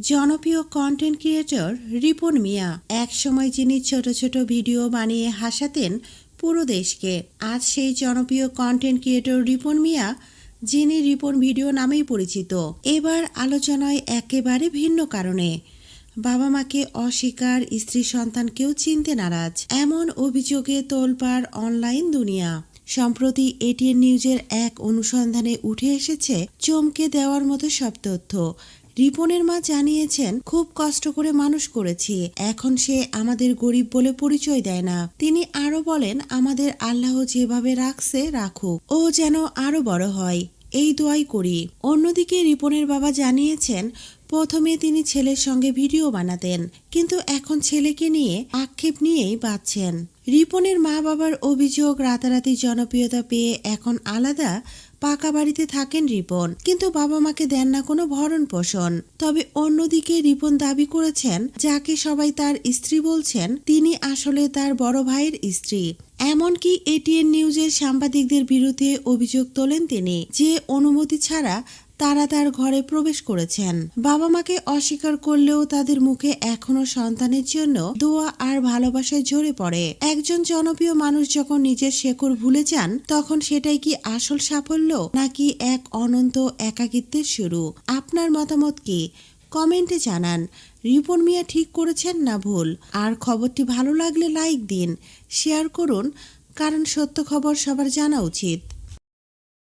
জনপ্রিয় content creator Ripon মিয়া এক সময় যিনি ছোট ছোট ভিডিও বানিয়ে হাসাতেন পুরো দেশকে, আজ সেই জনপ্রিয় কন্টেন্ট ক্রিয়েটর রিপন মিয়া, যিনি রিপন ভিডিও নামেই পরিচিত, এবার আলোচনায় একেবারে ভিন্ন কারণে। বাবা মাকে অস্বীকার, স্ত্রী সন্তানকেও চিনতে নারাজ, এমন অভিযোগে তোলপাড় অনলাইন দুনিয়া। সম্প্রতি এটিএন নিউজের এক অনুসন্ধানে উঠে এসেছে চমকে দেওয়ার মতো সব তথ্য। রিপনের মা জানিয়েছেন, খুব কষ্ট করে মানুষ করেছি, এখন সে আমাদের গরিব বলে পরিচয় দেয় না। তিনি আরও বলেন, আমাদের আল্লাহ যেভাবে রাখছে, রাখুক। ও যেন আরও বড় হয়। এই দোয়াই করি। অন্যদিকে রিপনের বাবা জানিয়েছেন প্রথমে তিনি ছেলের সঙ্গে ভিডিও বানাতেন, কিন্তু এখন ছেলেকে নিয়ে আক্ষেপ নিয়েই বাঁচছেন। রিপনের মা বাবার অভিযোগ রাতারাতি জনপ্রিয়তা পেয়ে এখন আলাদা পাকা বাড়িতে থাকেন রিপন, কিন্তু বাবা মাকে দেন না কোনো ভরণ পোষণ তবে অন্যদিকে রিপন দাবি করেছেন, যাকে সবাই তার স্ত্রী বলছেন, তিনি আসলে তার বড় ভাইয়ের স্ত্রী। এমনকি এটিএন নিউজের সাংবাদিকদের বিরুদ্ধে অভিযোগ তোলেন তিনি, যে অনুমতি ছাড়া তারা তার ঘরে প্রবেশ করেছেন। বাবা মাকে অস্বীকার করলেও তাদের মুখে এখনও সন্তানের জন্য দোয়া আর ভালোবাসায় ঝরে পড়ে। একজন জনপ্রিয় মানুষ যখন নিজের শেকড় ভুলে যান, তখন সেটাই কি আসল সাফল্য, নাকি এক অনন্ত একাকিত্বের শুরু? আপনার মতামত কি? কমেন্টে জানান। রিপন মিয়া ঠিক করেছেন না ভুল? আর খবরটি ভালো লাগলে লাইক দিন, শেয়ার করুন, কারণ সত্য খবর সবার জানা উচিত।